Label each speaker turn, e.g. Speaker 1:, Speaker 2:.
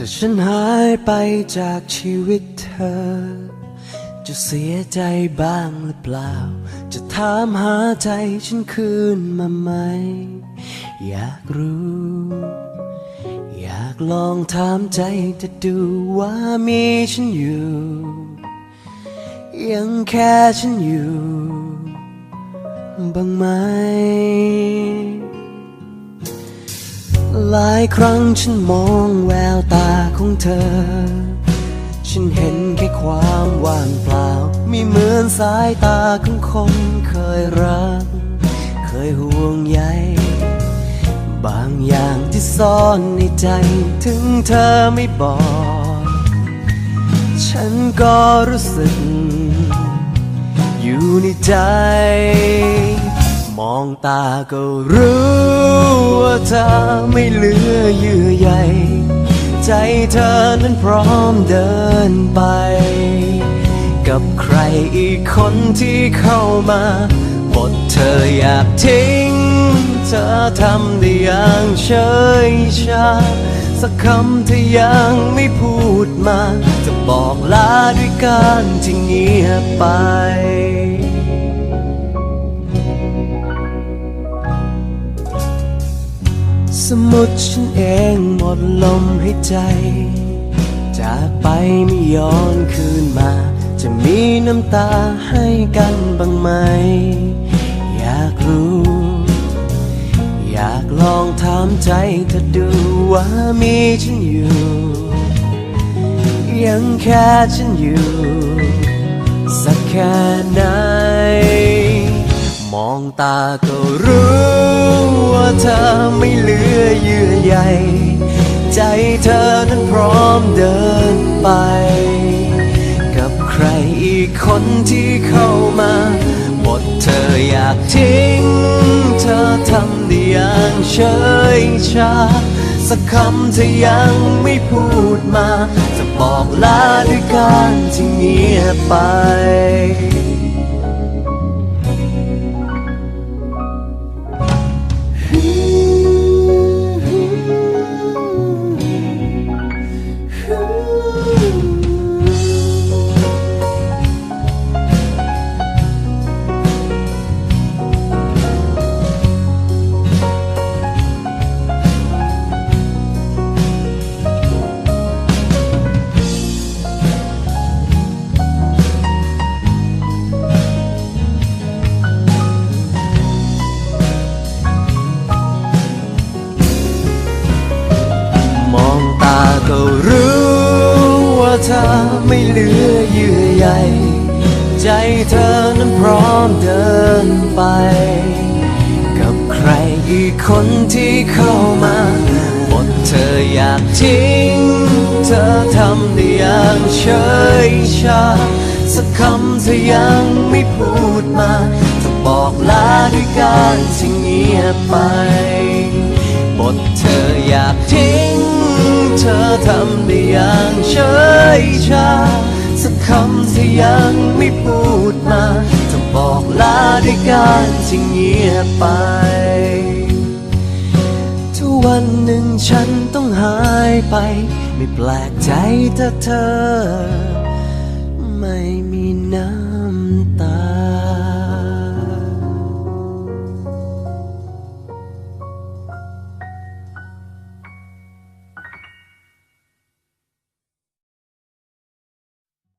Speaker 1: ถ้าฉันหายไปจากชีวิตเธอ จะเสียใจบ้างหรือเปล่า จะถามหาใจฉันคืนมาไหม อยากรู้ อยากลองถามใจจะดูว่ามีฉันอยู่ ยังแค่ฉันอยู่ บ้างไหม ลายครั้งฉันมองแววตาของเธอ ฉันเห็นแค่ความว่างเปล่า ไม่เหมือนสายตาของคนเคยรัก เคยห่วงใย บางอย่างที่ซ่อนในใจ ถึงเธอไม่บอก ฉันก็รู้สึก อยู่ในใจ มองตาก็รู้ว่าเธอไม่เหลือเยื่อใยใจเธอนั้นพร้อมเดินไป กับใครอีกคนที่เข้ามาบทเธออยากทิ้ง เธอทำได้อย่างเฉยชา สักคำเธอยังไม่พูดมา จะบอกลาด้วยการที่เงียบไป มุดฉันเองหมดลมหายใจ จากไปไม่ย้อนคืนมา จะมีน้ำตาให้กันบ้างไหม อยากรู้ อยากลองถามใจเธอดูว่ามีฉันอยู่ ยังแค่ฉันอยู่ สักแค่ไหน มองตาก็รู้ว่าเธอไม่เหลือเยื่อใยใจเธอนั้นพร้อมเดินไป กับใครอีกคนที่เข้ามาบทเธออยากทิ้ง เธอทำได้อย่างเฉยชา สักคำเธอยังไม่พูดมา จะบอกลาด้วยการที่เงียบไป เธอไม่เหลือเยื่อใยใจเธอนั้นพร้อมเดินไป กับใครอีกคนที่เข้ามาบทเธออยากทิ้ง เธอทำได้อย่างเฉยชา สักคำเธอยังไม่พูดมาจะบอกลาด้วยการที่เงียบไปบทเธออยากทิ้ง เธอทำได้อย่างเฉย ชา สักคำที่ยังไม่พูดมา จะบอกลาด้วยการที่เงียบไป ถ้าวันหนึ่งฉันต้องหายไป ไม่แปลกใจถ้าเธอ ไม่มีน้ำตา